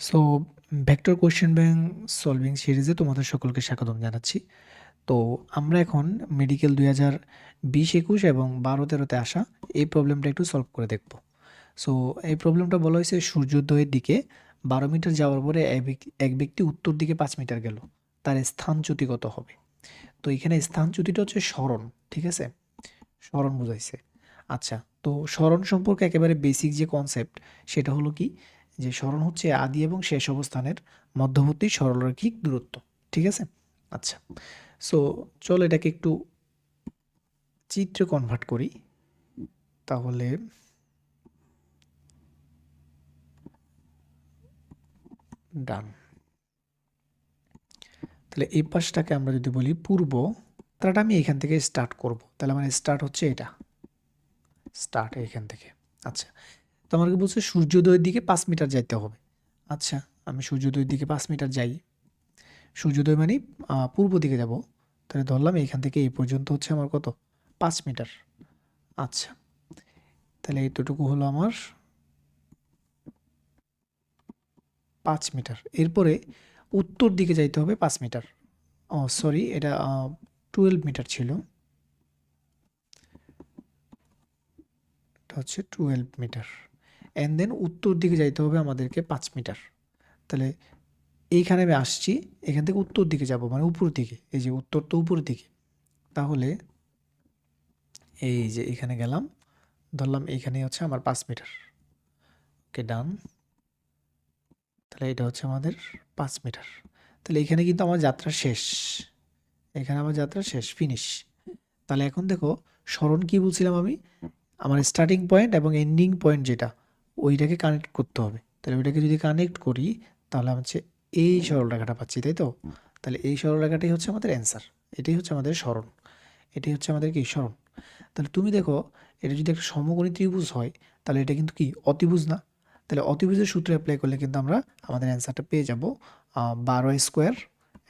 So vector question bank solving সিরিজে তোমাদের সকলকে স্বাগতম জানাচ্ছি। তো আমরা এখন মেডিকেল দুই হাজার বিশ একুশ এবং বারো তেরোতে আসা এই প্রবলেমটা একটু সলভ করে দেখব। সো এই প্রবলেমটা বলা হয়েছে সূর্যোদয়ের দিকে। বারো মিটার যাওয়ার পরে এক ব্যক্তি- উত্তর দিকে পাঁচ মিটার গেল। তার স্থানচ্যুতি কত হবে? তো এখানে স্থানচ্যুতিটা হচ্ছে স্মরণ, ঠিক আছে? স্মরণ বোঝাইছে। আচ্ছা তো স্মরণ সম্পর্কে একেবারে বেসিক যে কনসেপ্ট সেটা হলো কি? যে স্মরণ হচ্ছে আদি এবং শেষ অবস্থানের মধ্যবর্তী সরলরৈখিক দূরত্ব, ঠিক আছে? আচ্ছা সো চল এটাকে একটু চিত্রে কনভার্ট করি। তাহলে ডান। তাহলে এই পাশটাকে আমরা যদি বলি পূর্ব, তাহলে আমি এখান থেকে স্টার্ট করব। তাহলে আমার স্টার্ট হচ্ছে এটা। স্টার্ট এখান থেকে। আচ্ছা তো আমাকে বলছে, সূর্যোদয়ের দিকে পাঁচ মিটার যাইতে হবে। আচ্ছা আমি সূর্যোদয়ের দিকে পাঁচ মিটার যাই। সূর্যোদয় মানে পূর্ব দিকে যাব। তাহলে ধরলাম এখান থেকে এই পর্যন্ত হচ্ছে আমার কত? পাঁচ মিটার। আচ্ছা তাহলে এতটুকু হলো আমার পাঁচ মিটার। এরপরে উত্তর দিকে যাইতে হবে পাঁচ মিটার। ও সরি এটা টুয়েলভ মিটার ছিল। এটা হচ্ছে টুয়েলভ মিটার। অ্যান্ড দেন উত্তর দিকে যাইতে হবে আমাদেরকে পাঁচ মিটার তাহলে এইখানে আমি আসছি, এখান থেকে উত্তর দিকে যাব মানে উপর দিকে। এই যে উত্তর তো উপর দিকে। তাহলে এই যে এখানে গেলাম, ধরলাম এইখানে হচ্ছে আমার পাঁচ মিটার ওকে ডান তাহলে এটা হচ্ছে আমাদের পাঁচ মিটার তাহলে এখানে কিন্তু আমার যাত্রা শেষ। এখানে আমার যাত্রা শেষ ফিনিশ তাহলে এখন দেখো, স্মরণ কি বলছিলাম আমি? আমার স্টার্টিং পয়েন্ট এবং এন্ডিং পয়েন্ট যেটা। ওইটাকে কানেক্ট করতে হবে। তাহলে ওইটাকে যদি কানেক্ট করি, তাহলে হচ্ছে এই সরলরেখাটা পাচ্ছি, তাই তো? তাহলে এই সরলরেখাটাই হচ্ছে আমাদের অ্যান্সার এটাই হচ্ছে আমাদের স্মরণ, এটাই হচ্ছে আমাদের কি? স্মরণ। তাহলে তুমি দেখো, এটা যদি একটা সমকোণী ত্রিভুজ হয়, তাহলে এটা কিন্তু কি? অতিভুজ না। তাহলে অতিভুজের সূত্র অ্যাপ্লাই করলে কিন্তু আমরা আমাদের অ্যান্সারটা পেয়ে যাব বারো square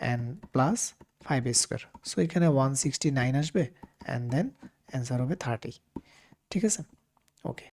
and plus five square so এখানে ওয়ান সিক্সটি নাইন আসবে অ্যান্ড দেন অ্যান্সার হবে থার্টি ঠিক আছে? ওকে